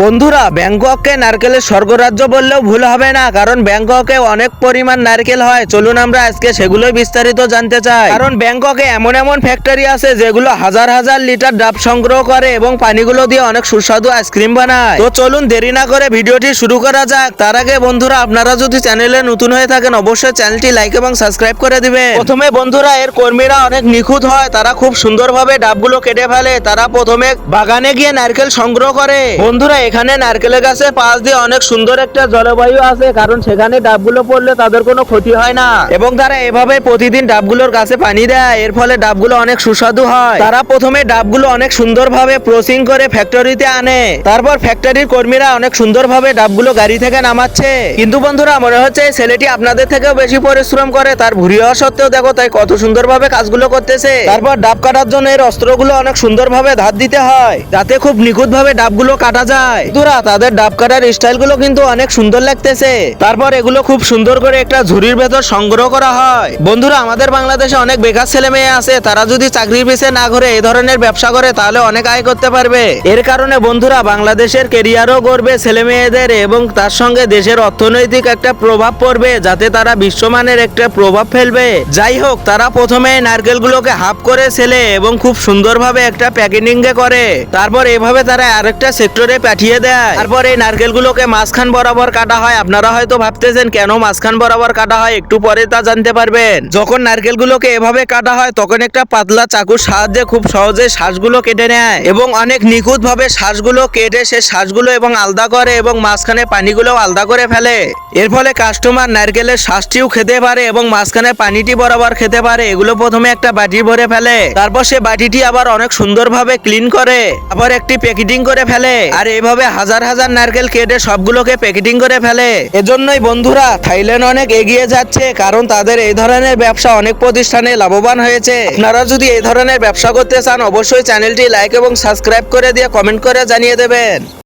বন্ধুরা ব্যাংকককে নারকেলের স্বর্গরাজ্য বললেও ভুল হবে না, কারণ ব্যাংককে অনেক পরিমাণ নারকেল হয়। চলুন আমরা আজকে সেগুলোই বিস্তারিত জানতে চাই। কারণ ব্যাংককে এমন এমন ফ্যাক্টরি আছে যেগুলো হাজার হাজার লিটার ডাব সংগ্রহ করে এবং পানিগুলো দিয়ে অনেক সুস্বাদু আইসক্রিম বানায়। তো চলুন দেরি না করে ভিডিওটি শুরু করা যাক। তার আগে বন্ধুরা, আপনারা যদি চ্যানেলে নতুন হয়ে থাকেন, অবশ্যই চ্যানেলটি লাইক এবং সাবস্ক্রাইব করে দিবেন। প্রথমে বন্ধুরা, এর কর্মীরা অনেক নিখুঁত হয়। তারা খুব সুন্দরভাবে ডাবগুলো কেটে ফেলে। তারা প্রথমে বাগানে গিয়ে নারকেল সংগ্রহ করে। বন্ধুরা এখানে নারকেলের গাছের পাশ দিয়ে অনেক সুন্দর একটা জলবায়ু আছে, কারণ সেখানে ডাবগুলো পড়লে তাদের কোনো ক্ষতি হয় না। এবং তারা এভাবে প্রতিদিন ডাবগুলোর কাছে পানি দেয়, এর ফলে ডাবগুলো অনেক সুস্বাদু হয়। তারা প্রথমে ডাবগুলো অনেক সুন্দরভাবে প্রসিং করে ফ্যাক্টরিতে আনে। তারপর ফ্যাক্টরির কর্মীরা অনেক সুন্দরভাবে ডাবগুলো গাড়ি থেকে নামাচ্ছে। কিন্তু বন্ধুরা, মনে হচ্ছে ছেলেটি আপনাদের থেকেও বেশি পরিশ্রম করে, তার ভুরি হওয়া সত্ত্বেও দেখো তাই কত সুন্দরভাবে কাজগুলো করতেছে। তারপর ডাব কাটার জন্য এর অস্ত্রগুলো অনেক সুন্দরভাবে ধার দিতে হয়, যাতে খুব নিখুঁত ভাবে ডাবগুলো কাটা যায়। বন্ধুরা, তাদের ডাব কাটার স্টাইলগুলো কিন্তু অনেক সুন্দর লাগতেছে। তারপর এগুলো খুব সুন্দর করে একটা ঝুড়ির ভেতর সংগ্রহ করা হয়। বন্ধুরা, আমাদের বাংলাদেশে অনেক বেকার ছেলে মেয়ে আছে। তারা যদি চাকরির পিছিয়ে না ঘুরে এই ধরনের ব্যবসা করে, তাহলে অনেক আয় করতে পারবে। এর কারণে বন্ধুরা, বাংলাদেশের কেরিয়ারও গড়বে ছেলে মেয়েদের এবং তার সঙ্গে দেশের অর্থনৈতিক একটা প্রভাব পড়বে, যাতে তারা বিশ্বমানের একটা প্রভাব ফেলবে। যাই হোক, তারা প্রথমে নারকেলগুলোকে হাফ করে ছেলে এবং খুব সুন্দরভাবে একটা প্যাকেটিং করে। তারপর এভাবে তারা আরেকটা সেক্টরে পাঠিয়ে দেয়। তারপর এই নারকেলগুলোকে মাঝখান বরাবর কাটা হয়। আপনারা হয়তো ভাবতেছেন, কেন মাঝখান বরাবর কাটা হয়? একটু পরে তা জানতে পারবেন। যখন নারকেলগুলোকে এভাবে কাটা হয়, তখন একটা পাতলা চাকুর সাহায্যে খুব সহজে শ্বাসগুলো কেটে নেয় এবং অনেক নিখুঁত ভাবে শ্বাসগুলো কেটে সে শ্বাসগুলো এবং আলাদা করে এবং মাঝখানে পানিগুলো আলাদা করে ফেলে। এর ফলে কাস্টমার নারকেলের শ্বাসটিও খেতে পারে এবং মাঝখানে পানিটি বরাবর খেতে পারে। এগুলো প্রথমে একটা বাটি ভরে ফেলে। তারপর সে বাটিটি আবার অনেক সুন্দরভাবে ক্লিন করে। আবার একটি প্যাকেটিং করে ফেলে। আর এইভাবে হাজার হাজার নারকেল কেটে সবগুলোকে প্যাকেটিং করে ফেলে। এজন্যই বন্ধুরা থাইল্যান্ড অনেক এগিয়ে যাচ্ছে, কারণ তাদের এই ধরনের ব্যবসা অনেক প্রতিষ্ঠানে লাভবান হয়েছে। আপনারা যদি এই ধরনের ব্যবসা করতে চান, অবশ্যই চ্যানেলটি লাইক এবং সাবস্ক্রাইব করে দিয়ে কমেন্ট করে জানিয়ে দেবেন।